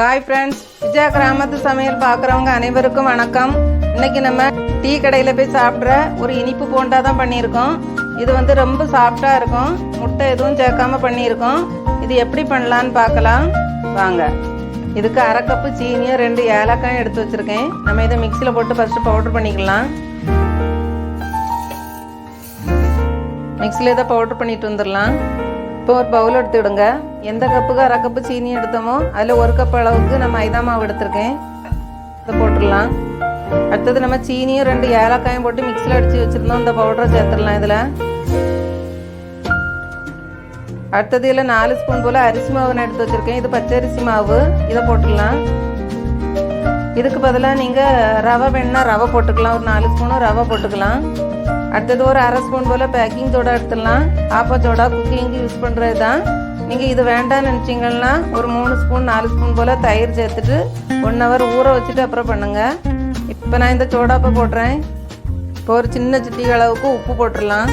Hi friends Vijaya கிராமத்து சமையல் பார்க்குறவங்க அனைவருக்கும் வணக்கம். இன்னைக்கு நம்ம டீ கடையில் போய் சாப்பிட்ற ஒரு இனிப்பு போண்டா தான் பண்ணியிருக்கோம். இது வந்து ரொம்ப சாஃப்டாக இருக்கும். முட்டை எதுவும் சேர்க்காம பண்ணியிருக்கோம். இது எப்படி பண்ணலான்னு பார்க்கலாம். வாங்க. இதுக்கு அரை கப்பு சீனியும் ரெண்டு ஏலக்காயும் எடுத்து வச்சுருக்கேன். நம்ம இதை மிக்சியில் போட்டு ஃபஸ்ட்டு பவுடர் பண்ணிக்கலாம். மிக்சியில் இதை பவுடர் பண்ணிட்டு வந்துடலாம். இப்போ ஒரு பவுல் எடுத்துவிடுங்க எந்த கப்புக்கு அரை கப்பு சீனி எடுத்தோமோ அதில் ஒரு கப் அளவுக்கு நான் மைதா மாவு எடுத்திருக்கேன். இதை போட்டுடலாம். அடுத்தது நம்ம சீனியும் ரெண்டு ஏலக்காயும் போட்டு மிக்சியில் அடித்து வச்சுருந்தோம். இந்த பவுடரை சேர்த்துடலாம் இதில். அடுத்தது இதில் நாலு ஸ்பூன் போல் அரிசி மாவு நான் எடுத்து வச்சுருக்கேன். இது பச்சரிசி மாவு. இதை போட்டுடலாம். இதுக்கு பதிலாக நீங்கள் ரவை வேணுன்னா ரவை போட்டுக்கலாம். ஒரு நாலு ஸ்பூனும் ரவை போட்டுக்கலாம். அடுத்தது ஒரு அரை ஸ்பூன் போல் பேக்கிங் சோடா எடுத்துடலாம். ஆப்பா சோடா குக்கிங்க்கு யூஸ் பண்ணுறது தான் நீங்கள் இது வேண்டாம்னு நினச்சிங்கன்னா ஒரு மூணு ஸ்பூன் நாலு ஸ்பூன் போல் தயிர் சேர்த்துட்டு ஒன் ஹவர் ஊற வச்சுட்டு அப்புறம் பண்ணுங்கள் இப்போ நான் இந்த சோடாப்பை போடுறேன். இப்போ ஒரு சின்ன சிட்டி அளவுக்கு உப்பு போட்டுடலாம்.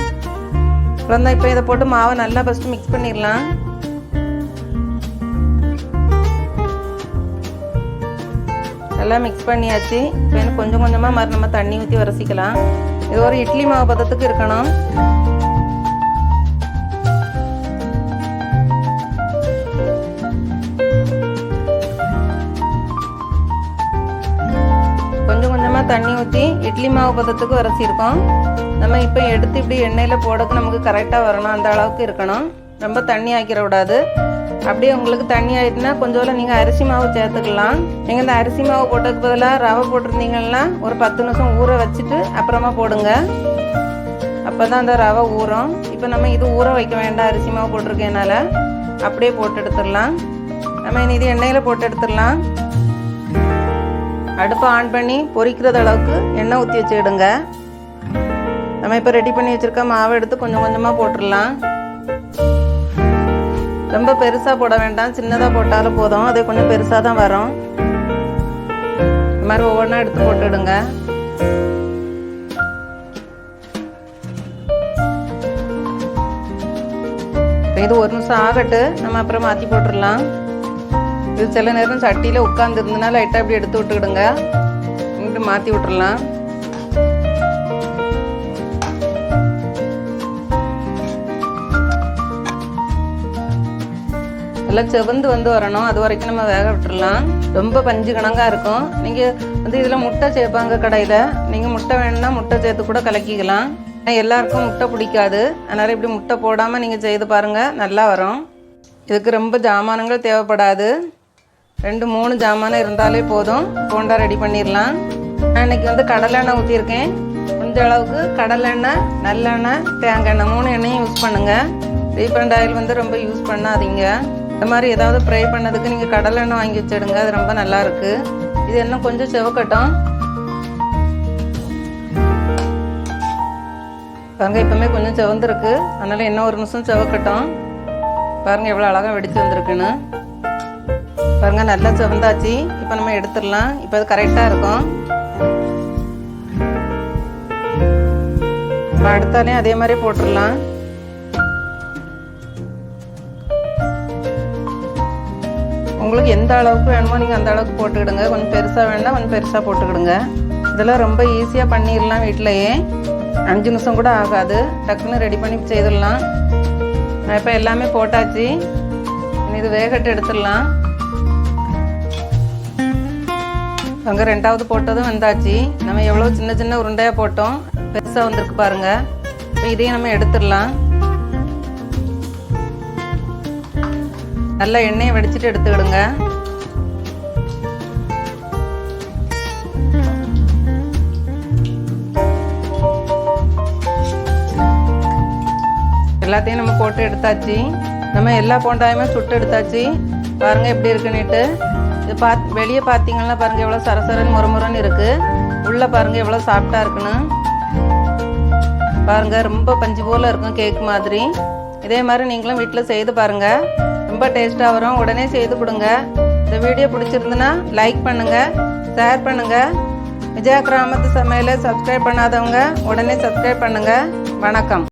அப்புறம் தான் இப்போ இதை போட்டு மாவை நல்லா ஃபஸ்ட்டு மிக்ஸ் பண்ணிடலாம். நல்லா மிக்ஸ் பண்ணியாச்சு. இப்போ எனக்கு கொஞ்சம் கொஞ்சமாக மறு நம்ம தண்ணி ஊற்றி வரைசிக்கலாம் இது ஒரு இட்லி மாவு பதத்துக்கு இருக்கணும். கொஞ்சம் கொஞ்சமாக தண்ணி ஊற்றி இட்லி மாவு பதத்துக்கு வரைச்சிருக்கோம் நம்ம இப்போ எடுத்து இப்படி எண்ணெயில் போடக்கு நமக்கு கரெக்டாக வரணும். அந்த அளவுக்கு இருக்கணும். ரொம்ப தண்ணி ஆக்கிட விடாது அப்படியே உங்களுக்கு தண்ணி ஆயிட்டுனா கொஞ்சம் நீங்கள் அரிசி மாவு சேர்த்துக்கலாம். நீங்கள் இந்த அரிசி மாவு போட்டதுக்கு பதிலாக ரவை போட்டிருந்தீங்கன்னா ஒரு பத்து நிமிஷம் ஊற வச்சுட்டு அப்புறமா போடுங்க. அப்போ தான் அந்த ரவை ஊறும். இப்போ நம்ம இது ஊற வைக்க வேண்டாம் அரிசி மாவு போட்டிருக்கனால. அப்படியே போட்டு எடுத்துடலாம். நம்ம இனி இது எண்ணெயில் போட்டு எடுத்துடலாம். அடுப்பை ஆன் பண்ணி பொரிக்கிறது அளவுக்கு எண்ணெய் ஊற்றி வச்சுக்கிடுங்க. நம்ம இப்போ ரெடி பண்ணி வச்சுருக்க மாவை எடுத்து கொஞ்சம் கொஞ்சமாக போட்டுடலாம். ரொம்ப பெருசாக போட வேண்டாம். சின்னதாக போட்டாலும் போதும். அது கொஞ்சம் பெருசாக தான் வரும். இது மாதிரி ஒவ்வொன்றா எடுத்து போட்டுடுங்க. இது ஒரு நிமிஷம் ஆகட்டு. நம்ம அப்புறம் மாற்றி போட்டுடலாம். இது சில நேரம் சட்டியில் உட்காந்துருந்ததுனால லைட்டாக இப்படி எடுத்து விட்டுக்கிடுங்க இப்படி மாற்றி விட்டுடலாம். நல்லா செவந்து வந்து வரணும். அது வரைக்கும் நம்ம வேக விட்டுடலாம் ரொம்ப பஞ்சு கணங்காக இருக்கும். நீங்கள் வந்து இதில் முட்டை சேர்ப்பாங்க கடையில். நீங்கள் முட்டை வேணும்னா முட்டை சேர்த்து கூட கலக்கிக்கலாம். எல்லாருக்கும் முட்டை பிடிக்காது. அதனால் இப்படி முட்டை போடாமல் நீங்கள் செய்து பாருங்கள் நல்லா வரும். இதுக்கு ரொம்ப ஜாமானங்கள் தேவைப்படாது. ரெண்டு மூணு ஜாமானம் இருந்தாலே போதும். போண்டா ரெடி பண்ணிடலாம் நான் இன்னைக்கு வந்து கடலெண்ணெய் ஊற்றிருக்கேன் கொஞ்ச அளவுக்கு கடலெண்ணெய் நல்லெண்ணெய் தேங்காய் எண்ணெய் மூணு எண்ணெயும் யூஸ் பண்ணுங்கள் ரீஃபண்ட் ஆயில் வந்து ரொம்ப யூஸ் பண்ணாதீங்க. இந்த மாதிரி ஏதாவது ஃப்ரை பண்ணதுக்கு நீங்கள் கடலெண்ணெய் வாங்கி வச்சிடுங்க அது ரொம்ப நல்லாயிருக்கு இது இன்னும் கொஞ்சம் செவக்கட்டும். பாருங்க இப்போமே கொஞ்சம் செவந்திருக்கு. அதனால் இன்னும் ஒரு நிமிஷம் செவக்கட்டும். பாருங்கள் எவ்வளோ அழகாக வெடிச்சு வந்திருக்குன்னு. பாருங்கள் நல்லா செவந்தாச்சு. இப்போ நம்ம எடுத்துடலாம். இப்போ அது கரெக்டாக இருக்கும். இப்போ அடுத்தாலே அதே மாதிரி போட்டுடலாம். உங்களுக்கு எந்த அளவுக்கு வேணுமோ நீங்கள் அந்த அளவுக்கு போட்டுக்கிடுங்க. கொஞ்சம் பெருசாக வேணா கொஞ்சம் பெருசாக போட்டுக்கிடுங்க. இதெல்லாம் ரொம்ப ஈஸியாக பண்ணிடலாம் வீட்டிலையே அஞ்சு நிமிஷம் கூட ஆகாது. டக்குன்னு ரெடி பண்ணி செய்திடலாம். நான் இப்போ எல்லாமே போட்டாச்சு. இது வேகட்டு எடுத்துடலாம். அங்கே ரெண்டாவது போட்டதும் வந்தாச்சு. நம்ம எவ்வளோ சின்ன சின்ன உருண்டையாக போட்டோம். பெருசாக வந்திருக்கு பாருங்கள் இப்போ இதையும் நம்ம எடுத்துடலாம். நல்லா எண்ணெயை வடிச்சிட்டு எடுத்துக்கிடுங்க. எல்லாத்தையும் நம்ம போட்டு எடுத்தாச்சு. நம்ம எல்லா போண்டாயுமே சுட்டு எடுத்தாச்சு. பாருங்க எப்படி இருக்குன்னுட்டு இது பாத் வெளியே பார்த்தீங்கன்னா பாருங்க எவ்வளோ சரசரன் முறமுறன்னு இருக்கு. உள்ளே பாருங்க எவ்வளோ சாஃப்டாக இருக்குன்னு. பாருங்க ரொம்ப பஞ்சு போல இருக்கும் கேக் மாதிரி. இதே மாதிரி நீங்களும் வீட்டில் செய்து பாருங்கள் ரொம்ப டேஸ்ட்டாக வரும். உடனே செய்து கொடுங்க. இந்த வீடியோ பிடிச்சிருந்துன்னா லைக் பண்ணுங்கள் ஷேர் பண்ணுங்கள் விஜயா கிராமத்து சமையலை சப்ஸ்கிரைப் பண்ணாதவங்க உடனே சப்ஸ்கிரைப் பண்ணுங்கள் வணக்கம்.